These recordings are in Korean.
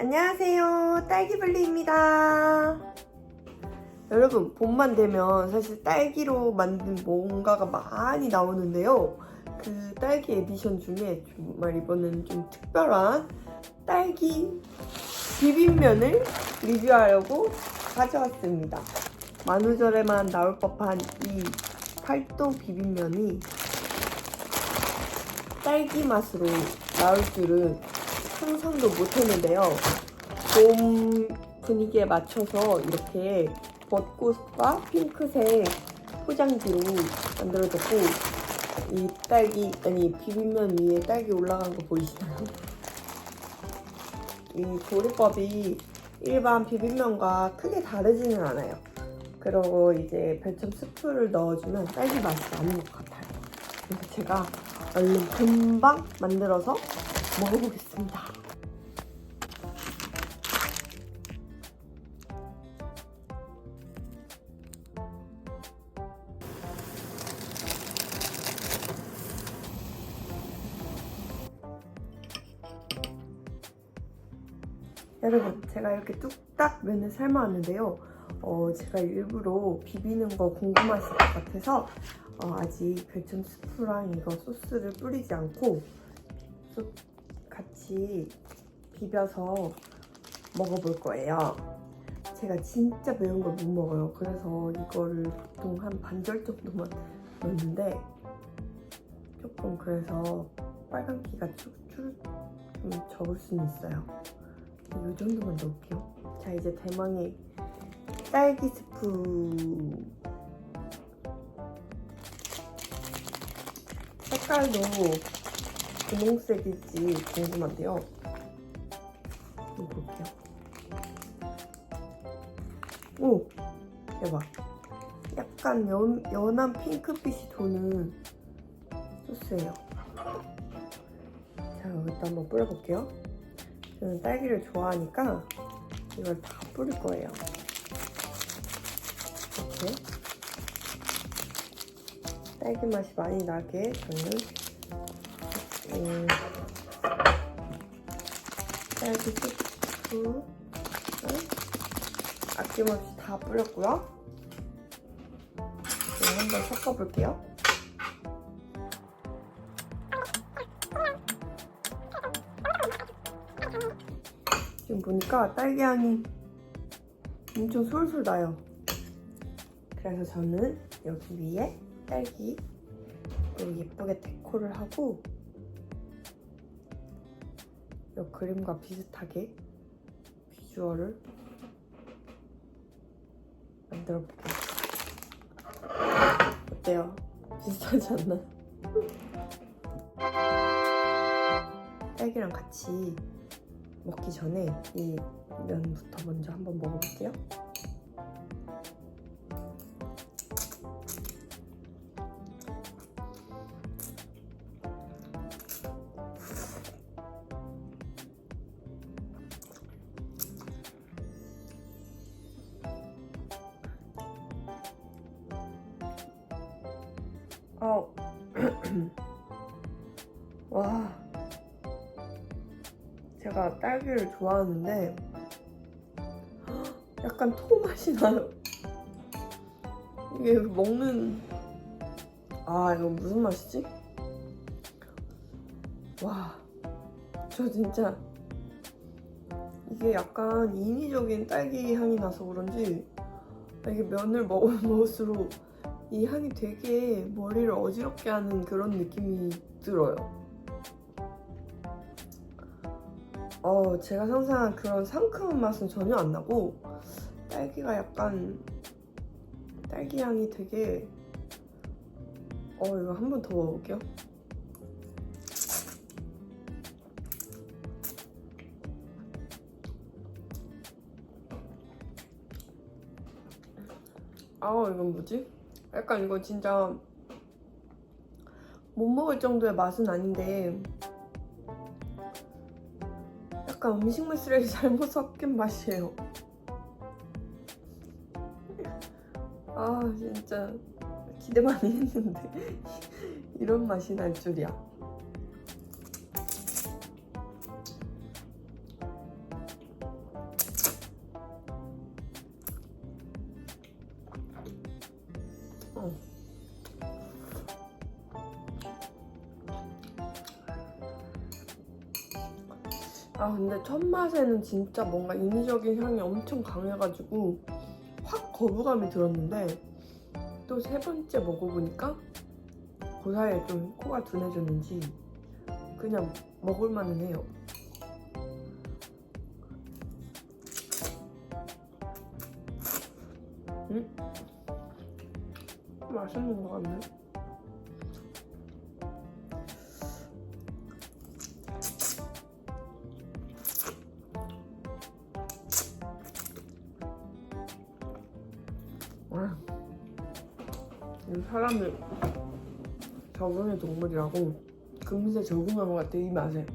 안녕하세요. 딸기블리입니다. 여러분, 봄만 되면 사실 딸기로 만든 뭔가가 많이 나오는데요. 그 딸기 에디션 중에 정말 이번에는 좀 특별한 딸기 비빔면을 리뷰하려고 가져왔습니다. 만우절에만 나올 법한 이 팔도 비빔면이 딸기 맛으로 나올 줄은 상상도 못했는데요. 봄 분위기에 맞춰서 이렇게 벚꽃과 핑크색 포장지로 만들어졌고 이 딸기 아니 비빔면 위에 딸기 올라간 거 보이시나요? 이 조리법이 일반 비빔면과 크게 다르지는 않아요. 그리고 이제 별점 스프를 넣어주면 딸기 맛이 나는 것 같아요. 그래서 제가 얼른 금방 만들어서 먹어보겠습니다. 여러분, 제가 이렇게 뚝딱 면을 삶아왔는데요. 어, 제가 일부러 비비는 거 궁금하실 것 같아서 어, 아직 별점 스프랑 이거 소스를 뿌리지 않고 소- 같이 비벼서 먹어볼 거예요. 제가 진짜 매운 걸 못 먹어요. 그래서 이거를 보통 한 반절 정도만 넣는데 조금 그래서 빨간기가 쭉쭉 좀 적을 수는 있어요. 이 정도만 넣을게요. 자 이제 대망의 딸기 스프 색깔도 분홍색일지 궁금한데요. 한번 볼게요. 오! 대박. 약간 연, 연한 핑크빛이 도는 소스예요. 자, 여기다 한번 뿌려볼게요. 저는 딸기를 좋아하니까 이걸 다 뿌릴 거예요. 이렇게. 딸기 맛이 많이 나게 저는 음, 딸기 스프를 아낌없이 다 뿌렸고요. 한번 섞어볼게요. 지금 보니까 딸기 향이 엄청 솔솔 나요. 그래서 저는 여기 위에 딸기 또 예쁘게 데코를 하고 이 그림과 비슷하게 비주얼을 만들어 볼게요. 어때요? 비슷하지 않나요? 딸기랑 같이 먹기 전에 이 면부터 먼저 한번 먹어볼게요. 어. 와. 제가 딸기를 좋아하는데 약간 토 맛이 나요. 이게 먹는 아 이거 무슨 맛이지? 와, 저 진짜 이게 약간 인위적인 딸기 향이 나서 그런지 이게 면을 먹으면 먹을수록 이 향이 되게 머리를 어지럽게 하는 그런 느낌이 들어요. 어, 제가 상상한 그런 상큼한 맛은 전혀 안 나고 딸기가 약간 딸기 향이 되게 어 이거 한 번 더 먹어볼게요. 아 이건 뭐지? 약간 이거 진짜 못 먹을 정도의 맛은 아닌데 약간 음식물 쓰레기 잘못 섞인 맛이에요. 아 진짜 기대 많이 했는데 이런 맛이 날 줄이야. 아 근데 첫 맛에는 진짜 뭔가 인위적인 향이 엄청 강해가지고 확 거부감이 들었는데 또 세 번째 먹어보니까 그 사이에 좀 코가 둔해졌는지 그냥 먹을만은 해요. 음? 맛있는 것 같네. 사람을 적응의 동물이라고 금세 적응한 것 같아 이 맛에.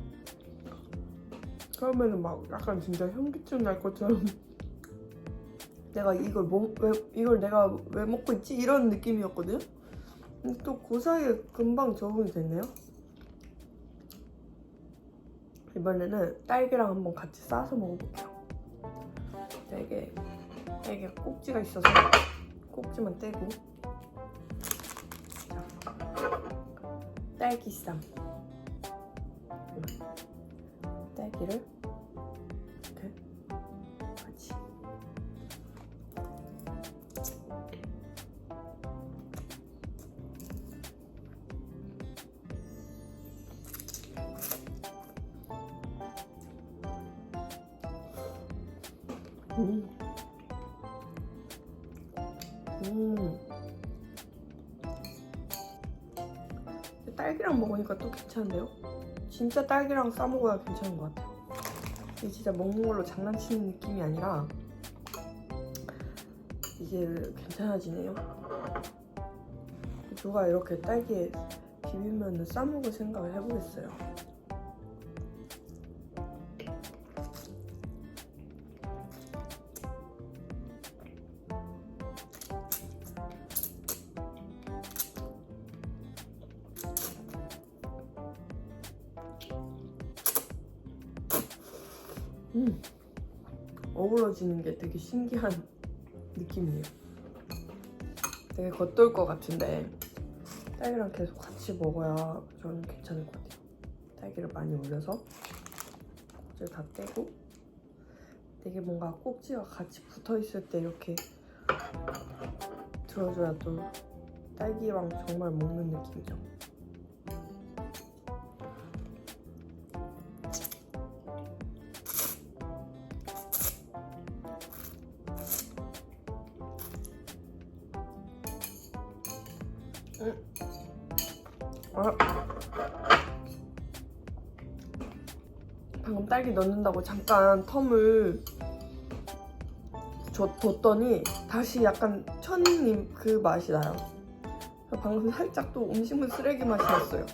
처음에는 막 약간 진짜 현기증 날 것처럼 내가 이걸 뭐, 왜, 이걸 내가 왜 먹고 있지? 이런 느낌이었거든 근데 또 그 사이에 금방 적응이 됐네요. 이번에는 딸기랑 한번 같이 싸서 먹어볼게요. 되게 되게 꼭지가 있어서 꼭지만 떼고 딸기쌈 음. 딸기를 이렇게 같이 음. 음. 딸기랑 먹으니까 또 괜찮은데요? 진짜 딸기랑 싸 먹어야 괜찮은 것 같아요. 이게 진짜 먹는 걸로 장난치는 느낌이 아니라 이게 괜찮아지네요. 누가 이렇게 딸기에 비비면 싸 먹을 생각을 해보겠어요. 음. 어우러지는 게 되게 신기한 느낌이에요. 되게 겉돌 것 같은데 딸기랑 계속 같이 먹어야 저는 괜찮을 것 같아요. 딸기를 많이 올려서 꼭지를 다 떼고 되게 뭔가 꼭지가 같이 붙어 있을 때 이렇게 들어줘야 또 딸기랑 정말 먹는 느낌이죠. 딸기 넣는다고 잠깐 텀을 줘, 뒀더니 다시 약간 천님 그 맛이 나요. 방금 살짝 또 음식물 쓰레기 맛이 났어요.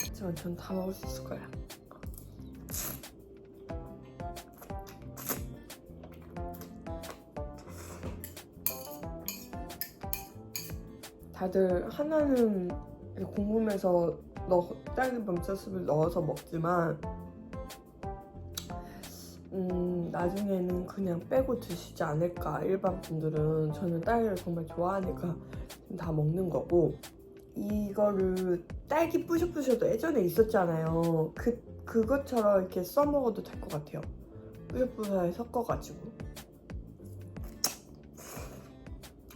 하지만 전 다 먹을 수 있을 거야. 다들 하나는 궁금해서 넣, 딸기 밤차숲을 넣어서 먹지만 음, 나중에는 그냥 빼고 드시지 않을까. 일반 분들은 저는 딸기를 정말 좋아하니까 다 먹는 거고. 이거를 딸기 뿌셔뿌셔도 예전에 있었잖아요. 그, 그것처럼 이렇게 써먹어도 될 것 같아요. 뿌셔뿌셔에 섞어가지고.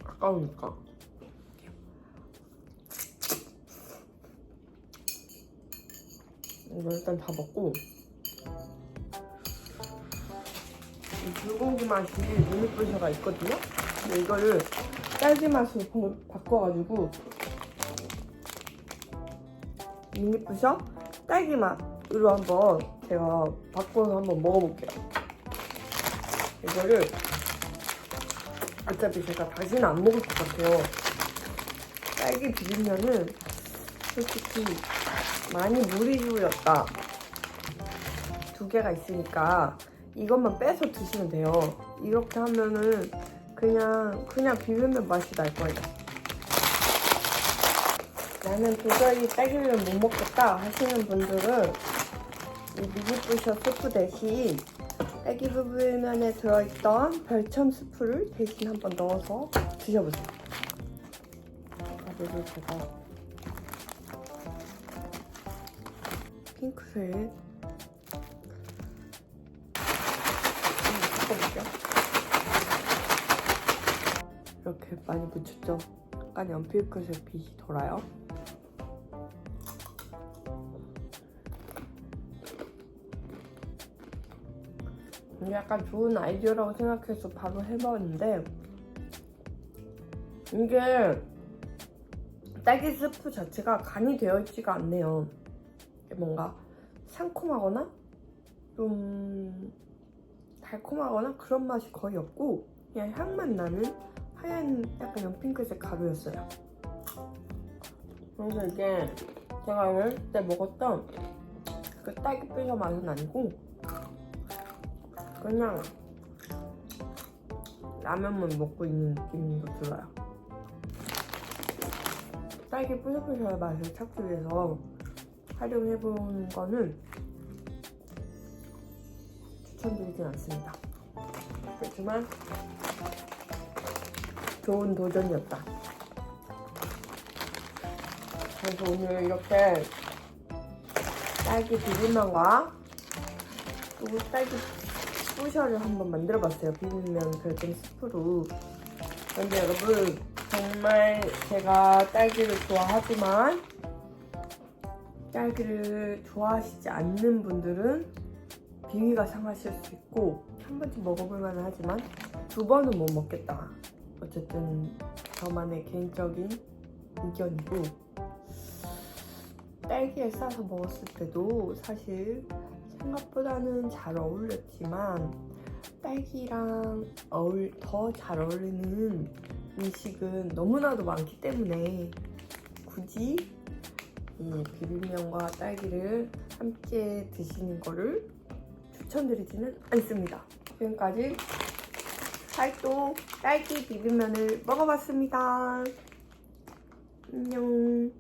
아까우니까 이거 일단 다 먹고 이 불고기 맛이 미니뿌셔가 있거든요. 근데 이거를 딸기 맛으로 바- 바꿔가지고 미니뿌셔 딸기 맛으로 한번 제가 바꿔서 한번 먹어볼게요. 이거를 어차피 제가 다시는 안 먹을 것 같아요. 딸기 비빔면은 솔직히 많이 무리수였다. 두 개가 있으니까 이것만 빼서 드시면 돼요. 이렇게 하면은 그냥 그냥 비빔면 맛이 날 거예요. 나는 도저히 딸기를 못 먹겠다 하시는 분들은 이 미니부셔 스프 대신 딸기 부분면에 들어있던 별첨 스프를 대신 한번 넣어서 드셔보세요. 가루를 제가 핑크색 한번 섞어볼게요. 이렇게 많이 묻혔죠? 약간 연필크색 빛이 돌아요. 이게 약간 좋은 아이디어라고 생각해서 바로 해봤는데 이게 딸기 스프 자체가 간이 되어 있지가 않네요. 뭔가 상콤하거나 좀 달콤하거나 그런 맛이 거의 없고 그냥 향만 나는 하얀 약간 연핑크색 가루였어요. 그래서 이게 제가 어릴 때 먹었던 그 딸기 뼈 맛은 아니고 그냥 라면만 먹고 있는 느낌도 들어요. 딸기 뿌셔뿌셔의 맛을 찾기 위해서 활용해보는 거는 추천드리진 않습니다. 그렇지만 좋은 도전이었다. 그래서 오늘 이렇게 딸기 비빔면과 또 딸기 뿌셔를 한번 만들어봤어요. 비빔면 별점 스프로. 근데 여러분 정말 제가 딸기를 좋아하지만 딸기를 좋아하시지 않는 분들은 비위가 상하실 수 있고 한 번쯤 먹어볼 만은 하지만 두 번은 못 먹겠다. 어쨌든 저만의 개인적인 의견이고 딸기에 싸서 먹었을 때도 사실 생각보다는 잘 어울렸지만 딸기랑 어울 더 잘 어울리는 음식은 너무나도 많기 때문에 굳이 이 비빔면과 딸기를 함께 드시는 거를 추천드리지는 않습니다. 지금까지 살도 딸기 비빔면을 먹어봤습니다. 안녕.